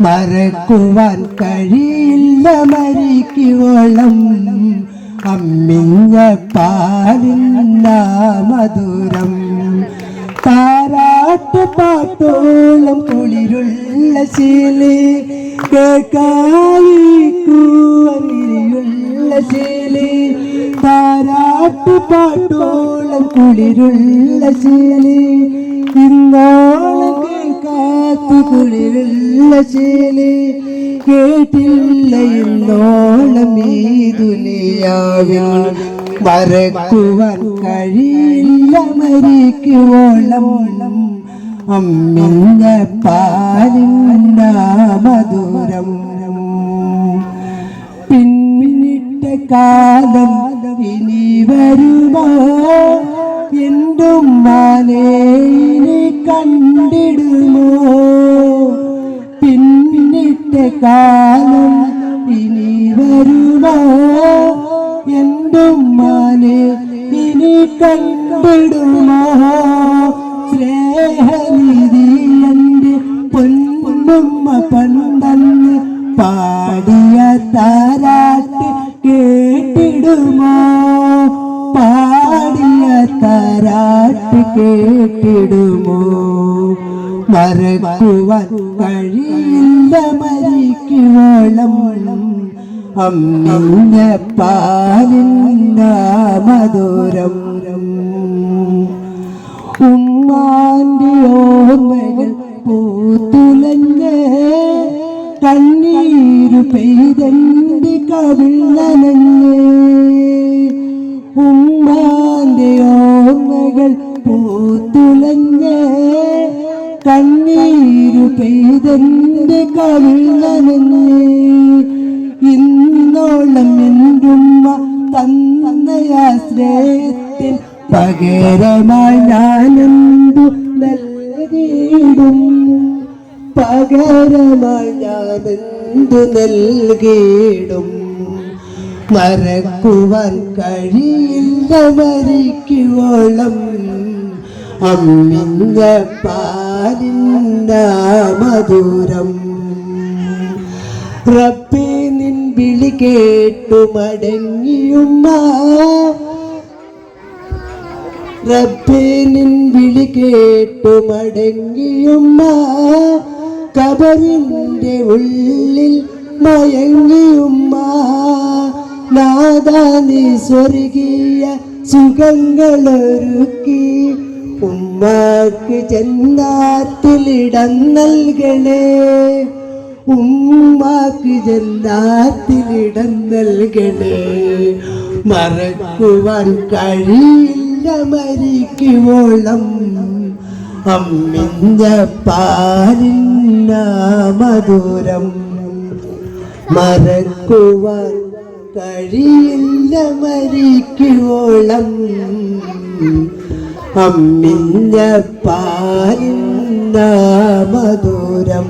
മറക്കുവാൻ കഴിയില്ല മരിക്കുവോളം. അമ്മിഞ്ഞ പാലില്ല മധുരം. താരാട്ട് പാട്ടോളം കുളിരുള്ള ശീലി. കേൾക്കായിരിയുള്ള ശീലി. താരാട്ട് പാട്ടോളം കുളിരുള്ള ശീലി. ഇന്നോളം കേൾക്കാത്ത കുളിരുള്ള ശീലി കേട്ടില്ല എന്നോളം ഈ ദുനിയാവിൽ മറക്കുവാൻ കഴിയില്ല മരിക്കുവോളം അമ്മിഞ്ഞ പാലിന്ന മധുരം. പിന്നിട്ട കാലം ഇനി വരുമോ? പിന്നിട്ട കാലം ഇനി വരുമോ? എന്തും മാനെ ഇനി കണ്ടിടുമോ? സ്നേഹനിധി എന്റെ പൊന്നുമ്മ പണ്ടന്ന് പാടിയ താരാട്ട് കേട്ടിടുമോ? പാടിയ താരാട്ട് കേട്ടിടുമോ? മറക്കുവാൻ കഴിയില്ല മരിക്കുവോളം. അമ്മിഞ്ഞ പാലില്ല മധുരം ഉമ്മാന്റെ ഓർമ്മകൾ പൂത്തുലഞ്ഞ് കണ്ണീരു പെയ്തന്റെ കവിൾ കണ്ണീരു പെയ്തന്റെ നനഞ്ഞ് ഇന്നോളം എന്റുമ്മ തന്നയാശ്രയത്തിൽ പകരമായി ഞാനെന്തു നൽകിയിടും? പകരമായി ഞാനെന്തു നൽകിയിടും? മറക്കുവാൻ കഴിയില്ല മരിക്കുവോളം. പാലിന്ന മധുരം റബ്ബി നിൻ വിളി കേട്ടു മടങ്ങിയുമ്മ റബ്ബി നിൻ വിളി കേട്ടു മടങ്ങിയുമ്മ കബറിന്റെ ഉള്ളിൽ മയങ്ങിയുമ്മ നാദാ നീ സ്വർഗീയ സുഖങ്ങളൊരുക്കി. ഉമ്മാക്ക് ജന്നാത്തിലിടം നൽകണേ ഉമ്മാക്ക് ജന്നാത്തിലിടം നൽകണേ മറക്കുവാൻ കഴിയില്ല മരിക്കുവോളം അമ്മിഞ്ഞ പാലിന്ന മധുരം മറക്കുവാൻ കഴിയില്ല മരിക്കുവോളം അമ്മിഞ്ഞ മധുരം